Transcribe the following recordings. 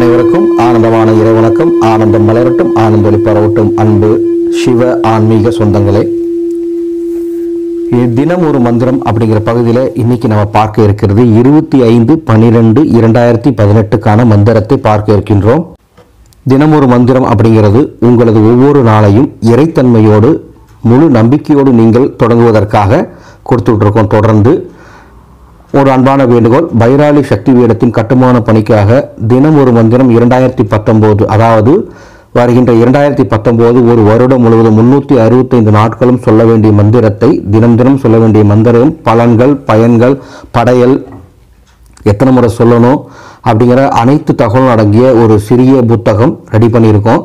அனைவருக்கும் ஆனந்தமான இறைவணக்கம் ஆனந்தம் மலரட்டும் ஆனந்தொலி பரவட்டும். அன்பு சிவ ஆன்மீக சொந்தங்களே. தினம் ஒரு மந்திரம் அப்படிங்கிற பகுதியில் இன்னைக்கு நம்ம பார்க்க இருக்கிறது இருபத்தி ஐந்து பன்னிரெண்டு இரண்டாயிரத்தி பதினெட்டுக்கான மந்திரத்தை பார்க்க இருக்கின்றோம். தினம் ஒரு மந்திரம் அப்படிங்கிறது உங்களது ஒவ்வொரு நாளையும் இறைத்தன்மையோடு முழு நம்பிக்கையோடு நீங்கள் தொடங்குவதற்காக கொடுத்துட்ருக்கோம் தொடர்ந்து ஒரு அன்பான வேண்டுகோள் பைராலி சக்தி பீடத்தின் கட்டுமான பணிக்காக தினம் ஒரு மந்திரம் இரண்டாயிரத்தி பத்தொம்போது அதாவது வருகின்ற இரண்டாயிரத்தி பத்தொம்போது ஒரு வருடம் முழுவதும் முன்னூற்றி அறுபத்தைந்து நாட்களும் சொல்ல வேண்டிய மந்திரத்தை தினம் தினம் சொல்ல வேண்டிய மந்திரம் பலன்கள் பயன்கள் படையல் எத்தனை முறை சொல்லணும் அப்படிங்கிற அனைத்து தகவலும் அடங்கிய ஒரு சிறிய புத்தகம் ரெடி பண்ணியிருக்கோம்.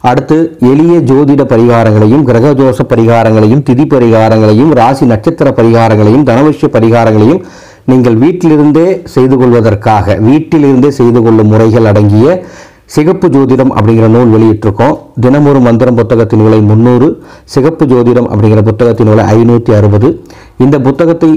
அடுத்து எளிய ஜோதிட பரிகாரங்களையும் கிரக தோஷ பரிகாரங்களையும் திதி பரிகாரங்களையும் ராசி நட்சத்திர பரிகாரங்களையும் தனவசிய பரிகாரங்களையும் நீங்கள் வீட்டிலிருந்தே செய்து கொள்வதற்காக வீட்டிலிருந்தே செய்து கொள்ளும் முறைகள் அடங்கிய சிகப்பு ஜோதிடம் அப்படிங்கிற நூல் வெளியிட்டிருக்கோம். தினமொரு மந்திரம் புத்தகத்தின் விலை முந்நூறு சிகப்பு ஜோதிடம் அப்படிங்கிற புத்தகத்தின் விலை ஐநூற்றி அறுபது. இந்த புத்தகத்தை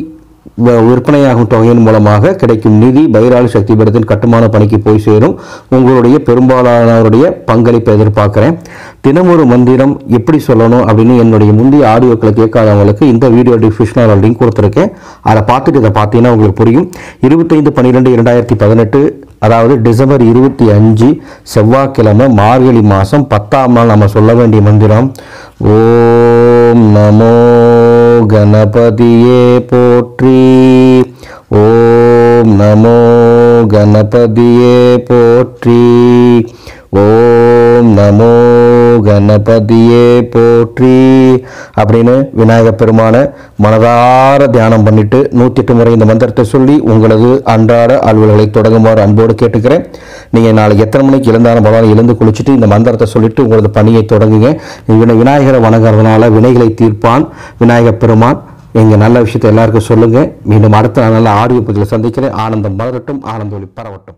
விற்பனையாகும் தொகையின் மூலமாக கிடைக்கும் நிதி பைராலி சக்தி பீடத்தின் கட்டுமான பணிக்கு போய் சேரும். உங்களுடைய பெரும்பாலானவருடைய பங்களிப்பை எதிர்பார்க்குறேன். தினமொரு மந்திரம் எப்படி சொல்லணும் அப்படின்னு என்னுடைய முந்தைய ஆடியோக்களை கேட்காதவங்களுக்கு இந்த வீடியோ டிஸ்கிரிப்ஷனில் லிங்க் கொடுத்துருக்கேன். அதை பார்த்துட்டு இதை பார்த்தீங்கன்னா உங்களுக்கு புரியும். இருபத்தைந்து பன்னிரெண்டு இரண்டாயிரத்தி பதினெட்டு அதாவது டிசம்பர் இருபத்தி அஞ்சு செவ்வாய்க்கிழமை மார்கழி மாதம் பத்தாம் நாள் நம்ம சொல்ல வேண்டிய மந்திரம். ஓம் நமோ கணபதியே போ கணபதியே போற்றி. ஓம் நமோ கணபதியே போற்றி. அப்படின்னு விநாயகப் பெருமானை மனதார தியானம் பண்ணிட்டு நூற்றி எட்டு முறை இந்த மந்திரத்தை சொல்லி உங்களது அன்றாட அலுவல்களை தொடங்குமாறு அன்போடு கேட்டுக்கிறேன். நீங்கள் நாளைக்கு எத்தனை மணிக்கு எழுந்தாலும் பரவாயில்ல எழுந்து குளிச்சுட்டு இந்த மந்திரத்தை சொல்லிட்டு உங்களது பணியை தொடங்குங்க. விநாயகரை வணங்குறதுனால வினைகளை தீர்ப்பான் விநாயகப் பெருமான். எங்கள் நல்ல விஷயத்தை எல்லாருக்கும் சொல்லுங்கள் மீண்டும் அடுத்த நல்ல ஆடியோ பதிவில் சந்திக்கிறேன். ஆனந்தம் மலரட்டும். ஆனந்தொலி பரவட்டும்.